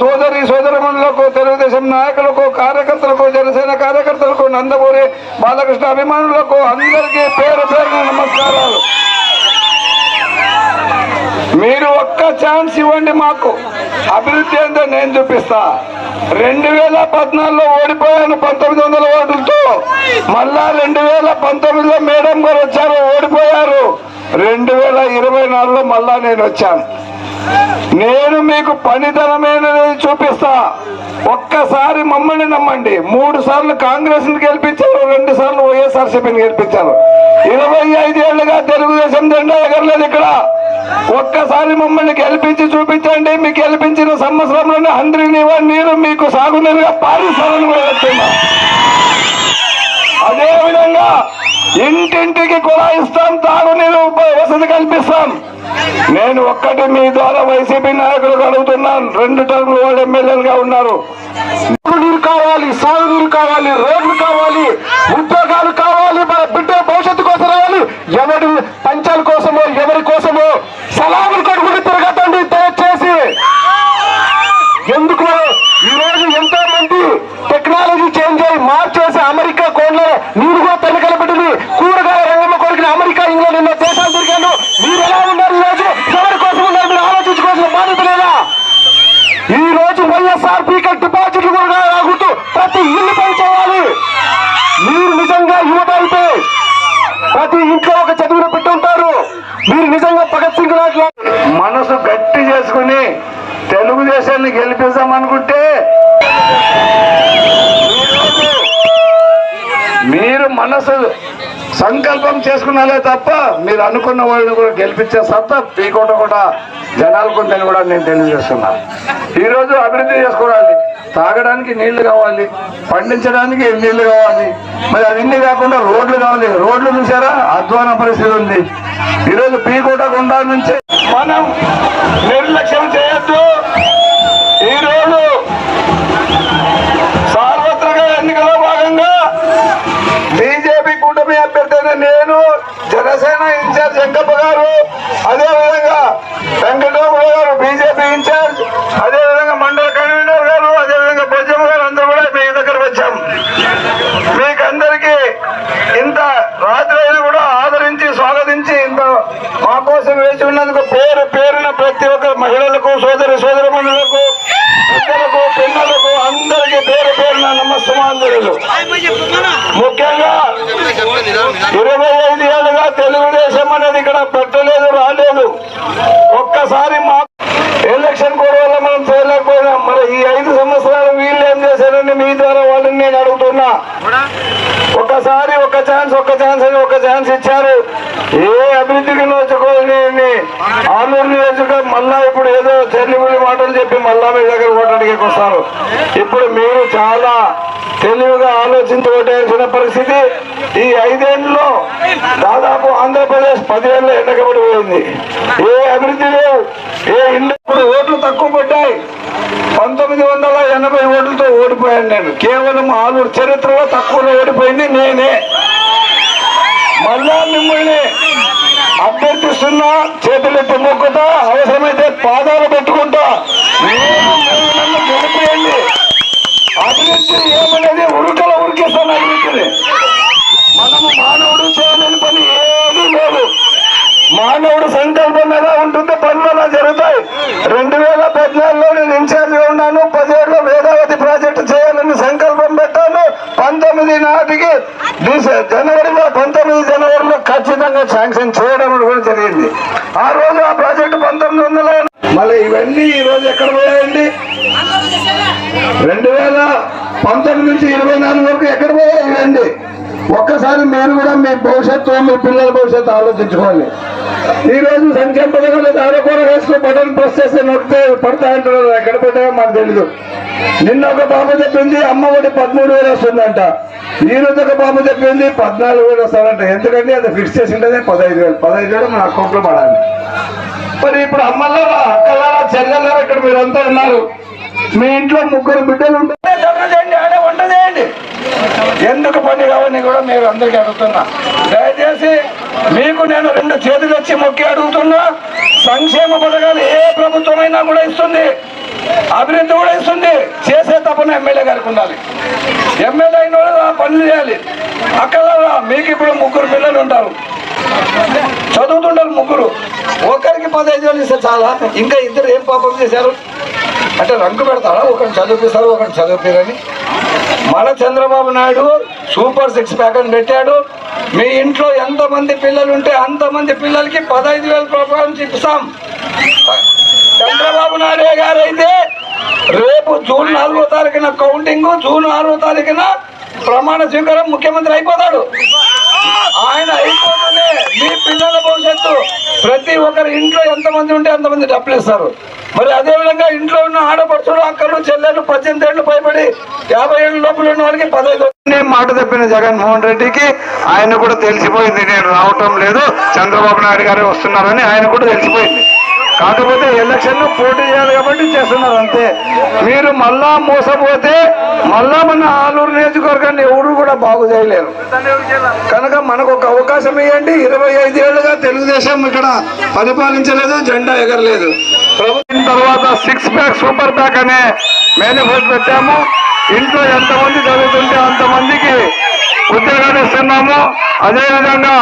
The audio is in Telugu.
సోదరి సోదరమణులకు తెలుగుదేశం నాయకులకు కార్యకర్తలకు జనసేన కార్యకర్తలకు నందమూరి బాలకృష్ణ అభిమానులకు అందరికీ పేరు పేరు నమస్కారాలు. మీరు ఒక్క ఛాన్స్ ఇవ్వండి మాకు. అభివృద్ధి ఏందో నేను చూపిస్తా. రెండు వేల పద్నాలుగులో ఓడిపోయాను పంతొమ్మిది వందల ఓటులతో. మళ్ళా రెండు వేల పంతొమ్మిదిలో మేడం గారు వచ్చారు ఓడిపోయారు. రెండు వేల ఇరవై నాలుగులో మళ్ళా నేను వచ్చాను. నేను మీకు పనితనమైనది చూపిస్తా. ఒక్కసారి మమ్మల్ని నమ్మండి. మూడు సార్లు కాంగ్రెస్ని గెలిపించారు రెండు సార్లు వైఎస్ఆర్సీపీని గెలిపించారు. ఇరవై ఐదేళ్ళుగా తెలుగుదేశం జెండా ఎగరలేదు ఇక్కడ. ఒక్కసారి మమ్మల్ని గెలిపించి చూపించండి. మీకు గెలిపించిన సంవత్సరంలోనే హండ్రెడ్ నీరు మీకు సాగునీరుగా పారిస్తారని కూడా చెప్తున్నా అదే విధంగా ఇంటింటికి కూడా ఇస్తాం తాగునీరు వసతి కల్పిస్తాం. నేను ఒక్కటి మీ ద్వారా వైసీపీ నాయకులకు అడుగుతున్నాను. రెండు టర్ములు వాళ్ళు ఎమ్మెల్యేలుగా ఉన్నారు. నీరు కావాలి సాగునీరు కావాలి రోడ్లు కావాలి ఉద్యోగాలు కావాలి మన బిడ్డ భవిష్యత్తు కోసం రావాలి. ఎవరి పంచాల కోసమో సలాములు కడుగులు తిరగతండి దయచేసి ఎందుకు ఈ రోజు ఎంతో మంది టెక్నాలజీ చేంజ్ అయ్యి మార్చేసి అమెరికా కోడ్లో నీరు కూడా తల్లి పెట్టింది కూరగాయ రంగంలో కొరికిన అమెరికా ఇంగ్లాండ్ ఎన్నో దేశాలు తిరిగాను మీరు ఎలా ఉన్నారు ఈ రోజు ఎవరి కోసం ఉన్నారు మీరు ఆలోచించుకోవాల్సిన బాధ్యత లేదా ఈ రోజు వైఎస్ఆర్ పీకల్ డిపాజిట్లు కూడా ఆగుతూ ప్రతి ఇల్లు పనిచేయాలి మీరు నిజంగా యువత అయితే ప్రతి ఇంట్లో ఒక చదువును పెట్టుంటారు. మీరు నిజంగా భగత్ సింగ్ లాంటి మనసు గట్టి చేసుకుని తెలుగుదేశాన్ని గెలిపిద్దామనుకుంటే మీరు మనసు సంకల్పం చేసుకున్నాలే తప్ప మీరు అనుకున్న వాళ్ళని కూడా గెలిపించే సత్తా పీకోట కూడా జనాలకు ఉందని కూడా నేను తెలియజేస్తున్నా. ఈరోజు అభివృద్ధి చేసుకోవాలి. తాగడానికి నీళ్ళు కావాలి. పండించడానికి నీళ్ళు కావాలి? మరి అవన్నీ కాకుండా రోడ్లు కావాలి. రోడ్లు చూసారా? అధ్వాన పరిస్థితి ఉంది. ఈరోజు పీకోట గుండా నుంచి మనం నిర్లక్ష్యం చేయొద్దు. వెంకప్ప గారు అదే విధంగా వెంకటరామరావు గారు బీజేపీ ఇన్ఛార్జ్ అదే విధంగా మండల కన్వీనర్ గారు అదే విధంగా భుజం గారు అందరూ కూడా మీ దగ్గర వచ్చాం. మీకందరికీ ఇంత రాత్రి కూడా ఆదరించి స్వాగతించి ఇంత మా కోసం వేచి ఉన్నందుకు పేరు పేరున ప్రతి ఒక్క మహిళలకు సోదరి సోదరమణులకు పెద్దలకు పిల్లలకు అందరికీ పేరు పేరున నమస్సమాంజలు. ముఖ్యంగా ఇరవై ఐదు తెలుగుదేశం అనేది ఇక్కడ పెట్టలేదు రాలేదు. ఒక్కసారి మా ఎలక్షన్ కోడ్ వల్ల మనం చేయలేకపోయినాం. మరి ఈ ఐదు సంవత్సరాలు వీళ్ళు ఏం చేశారని మీ ద్వారా వాళ్ళని నేను అడుగుతున్నా. ఒకసారి ఒక ఛాన్స్ ఒక ఛాన్స్ అని ఒక ఛాన్స్ ఇచ్చారు ఆలూరు నియోజకవర్గం మళ్ళా ఇప్పుడు ఏదో చెల్లిబులి మాటలు చెప్పి మళ్ళా మీ దగ్గర ఓటానికి వస్తారు. ఇప్పుడు మీరు చాలా తెలివిగా ఆలోచించి ఓటేసిన పరిస్థితి ఈ ఐదేళ్ళలో దాదాపు ఆంధ్రప్రదేశ్ పదేళ్ళు ఎండకబడిపోయింది ఏ అభివృద్ధి లేవు ఏ ఇల్లు ఇప్పుడు ఓట్లు తక్కువ పడ్డాయి. పంతొమ్మిది వందల ఎనభై ఓట్లతో ఓడిపోయాను నేను. కేవలం ఆలూరు చరిత్రలో తక్కువలో ఓడిపోయింది నేనే. మళ్ళా మిమ్మల్ని అభ్యర్థిస్తున్నా చేతులెత్తి మొక్కుతా అవసరమైతే పాదాలు పెట్టుకుంటా. నేను గెలిపేయండి అభివృద్ధి ఏమనేది ఉరుకల ఉరికిస్తాను అభివృద్ధిని. మనము మానవుడు చేయలేని పని ఏది లేదు. మానవుడు సంకల్పం ఎలా ఉంటుందో పనులు అలా జరుగుతాయి? రెండు వేల పద్నాలుగులో నేను ఇన్ఛార్జ్గా ఉన్నాను. పదిహేడులో వేదావతి ప్రాజెక్టు చేయాలని సంకల్పం పెట్టాను. పంతొమ్మిది నాటికి జనవరిలో పంతొమ్మిది జనవరిలో ఖచ్చితంగా శాంక్షన్ చేయడం కూడా జరిగింది ఆ రోజు ఆ ప్రాజెక్టు పంతొమ్మిది వందల మళ్ళీ ఇవన్నీ ఈ రోజు ఎక్కడ పోయాయండి రెండు వేల పంతొమ్మిది నుంచి ఇరవై నాలుగు వరకు ఎక్కడ పోయాయండి ఒక్కసారి మీరు కూడా మీ భవిష్యత్తు మీ పిల్లల భవిష్యత్తు ఆలోచించుకోవాలి ఈ రోజు సంక్షేమ పథకాలు దారకూర వేసుకుని బటన్ ప్రెస్ చేస్తే నొక్కితే అంటున్నారు. ఎక్కడ పడ్డాయో మాకు తెలీదు. నిన్న ఒక బాబు చెప్పింది అమ్మ ఒడి పదమూడు వేలు వస్తుందంట. ఈ రోజు ఒక బాబు చెప్పింది పద్నాలుగు వేలు వస్తాడంట ఎందుకంటే అది ఫిక్స్ చేసి ఉంటుంది పదహైదు వేలు. పదహైదు వేలు మన అకౌంట్లో పడాలి. మరి ఇప్పుడు అమ్మలారా అక్కలారా చెల్లెలారా ఇక్కడ మీరంతా ఉన్నారు. మీ ఇంట్లో ముగ్గురు బిడ్డలు ఉంటే ధర్నా చేయండి ఆడే వంట చేయండి. ఎందుకు పని కావని కూడా మీరు అందరికీ అడుగుతున్నా. దయచేసి మీకు నేను రెండు చేతులు వచ్చి మొక్కి అడుగుతున్నా. సంక్షేమ పథకాలు ఏ ప్రభుత్వమైనా కూడా ఇస్తుంది. అభివృద్ధి కూడా ఇస్తుంది. చేసే తప్పన ఎమ్మెల్యే గారికి ఉండాలి. ఎమ్మెల్యే అయిన వాళ్ళు ఆ పనులు చేయాలి. అక్కడ మీకు ఇప్పుడు ముగ్గురు పిల్లలు ఉంటారు. చదువుతుంటారు ముగ్గురు. ఒకరికి పదహైదు వేలు ఇస్తే చాలా. ఇంకా ఇద్దరు ఏం పాపం చేశారు? అంటే రంగు పెడతారా? ఒకరిని చదివిస్తారు ఒకరిని చదివిపోయారని. మన Chandrababu Naidu super six pack అని పెట్టాడు. మీ ఇంట్లో ఎంతమంది పిల్లలు ఉంటే అంతమంది పిల్లలకి పదహైదు వేల రూపాయలు ఇస్తాం చంద్రబాబు నాయుడు గారు అయితే రేపు జూన్ నాలుగో తారీఖున కౌంటింగ్ జూన్ ఆరో తారీఖున ప్రమాణ స్వీకారం ముఖ్యమంత్రి అయిపోతాడు. ఆయన అయిపోతూనే మీ పిల్లల భవిష్యత్తు. ప్రతి ఒక్కరి ఇంట్లో ఎంతమంది ఉంటే అంతమంది డబ్బులు ఇస్తారు మరి అదే విధంగా ఇంట్లో ఉన్న ఆడపడుచులు అక్కలు చెల్లెలు పద్దెనిమిది ఏళ్ళు పైబడి యాభై ఏళ్ళ లోపల ఉన్న వాళ్ళకి పదహైదు మాట తప్పిన జగన్మోహన్ రెడ్డికి ఆయన కూడా తెలిసిపోయింది. నేను రావటం లేదు. చంద్రబాబు నాయుడు గారే వస్తున్నారని ఆయన కూడా తెలిసిపోయింది. కాకపోతే ఎలక్షన్ పోటీ చేయాలి కాబట్టి చేస్తున్నారు అంతే. మీరు మళ్ళా మోసపోతే మళ్ళా మన ఆలూరు నియోజకవర్గాన్ని ఎవరు కూడా బాగు చేయలేరు. కనుక మనకు ఒక అవకాశం ఇవ్వండి. ఇరవై ఐదేళ్ళుగా తెలుగుదేశం ఇక్కడ పరిపాలించలేదు జెండా ఎగరలేదు. ప్రభుత్వం తర్వాత సిక్స్ ప్యాక్ సూపర్ ప్యాక్ అనే మేనిఫెస్టో పెట్టాము. ఇంట్లో ఎంతమంది చదువుతుంటే అంతమందికి ఉద్యోగాలు ఇస్తున్నాము. అదేవిధంగా